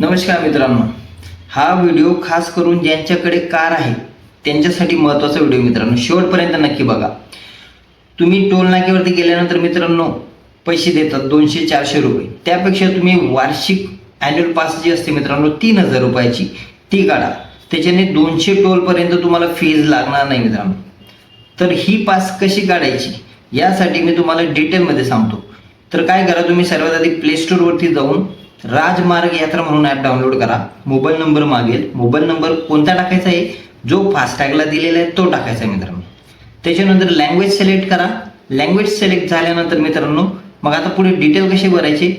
नमस्कार मित्रांनो. हा व्हिडिओ खास करून ज्यांच्याकडे कार आहे त्यांच्यासाठी महत्त्वाचा व्हिडिओ मित्रांनो. शेवटपर्यंत नक्की बघा. तुम्ही टोल नाक्यावरती गेल्यानंतर मित्रांनो पैसे देतात दोनशे चारशे रुपये. त्यापेक्षा तुम्ही वार्षिक ॲन्युअल पास जी असते मित्रांनो तीन हजार रुपयाची ती काढा. त्याच्याने दोनशे टोलपर्यंत तुम्हाला फीज लागणार नाही मित्रांनो. तर ही पास कशी काढायची? यासाठी मी तुम्हाला डिटेलमध्ये सांगतो. तर काय करा तुम्ही सर्वात आधी प्ले स्टोरवरती जाऊन राजमार्ग यात्रा म्हणून ॲप डाउनलोड करा. मोबाईल नंबर मागेल. मोबाईल नंबर कोणता टाकायचा आहे? जो फास्टॅगला दिलेला आहे तो टाकायचा आहे मित्रांनो. त्याच्यानंतर लँग्वेज सिलेक्ट करा. लँग्वेज सिलेक्ट झाल्यानंतर मित्रांनो मग आता पुढे डिटेल कशी भरायची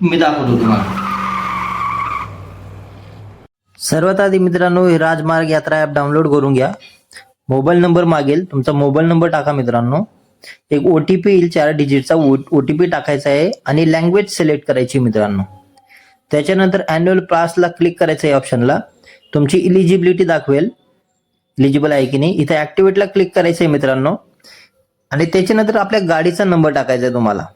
मी दाखवतो तुम्हाला. सर्वात आधी मित्रांनो हे राजमार्ग यात्रा ॲप डाउनलोड करून घ्या. मोबाईल नंबर मागेल. तुमचा मोबाईल नंबर टाका मित्रांनो. एक ओ टी पी येईल चार डिजिटचा ओ टी पी टाकायचा आहे आणि लँग्वेज सिलेक्ट करायची मित्रांनो. त्याच्यानंतर अॅन्युअल पासला क्लिक करायचं आहे ऑप्शनला तुमची इलिजिबिलिटी दाखवेल. इलिजिबल आहे की नाही? इथे ॲक्टिवेटला क्लिक करायचं आहे मित्रांनो. आणि त्याच्यानंतर आपल्या गाडीचा नंबर टाकायचा आहे तुम्हाला.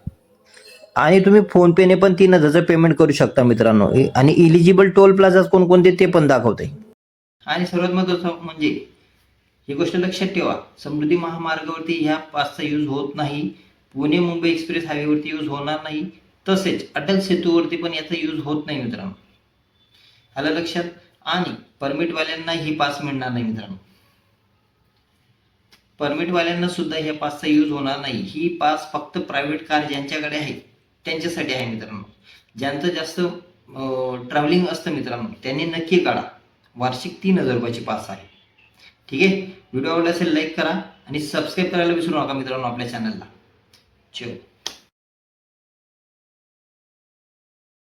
आणि तुम्ही फोनपेने पण तीन हजारचं पेमेंट करू शकता मित्रांनो. आणि इलिजिबल टोल प्लाझा कोणकोणते ते पण दाखवते. आणि सर्वात महत्वाचं म्हणजे ही गोष्ट लक्षात ठेवा. समृद्धी महामार्गावरती ह्या पासचा यूज होत नाही. पुणे मुंबई एक्सप्रेस हायवेवरती यूज होणार नाही. तसेच अटल सेतूवरती पण याचा यूज होत नाही मित्रांनो. आलं लक्षात? आणि परमिटवाल्यांना ही पास मिळणार नाही मित्रांनो. परमिटवाल्यांना सुद्धा ह्या पासचा यूज होणार नाही. ही पास फक्त प्रायव्हेट कार ज्यांच्याकडे आहे त्यांच्यासाठी आहे मित्रांनो. ज्यांचं जास्त ट्रॅव्हलिंग असतं मित्रांनो त्यांनी नक्की काढा. वार्षिक तीन हजार रुपयाची पास आहे. ठीक आहे? व्हिडिओ आवडला असेल लाईक करा आणि सबस्क्राईब करायला विसरू नका मित्रांनो आपल्या चॅनलला चलो.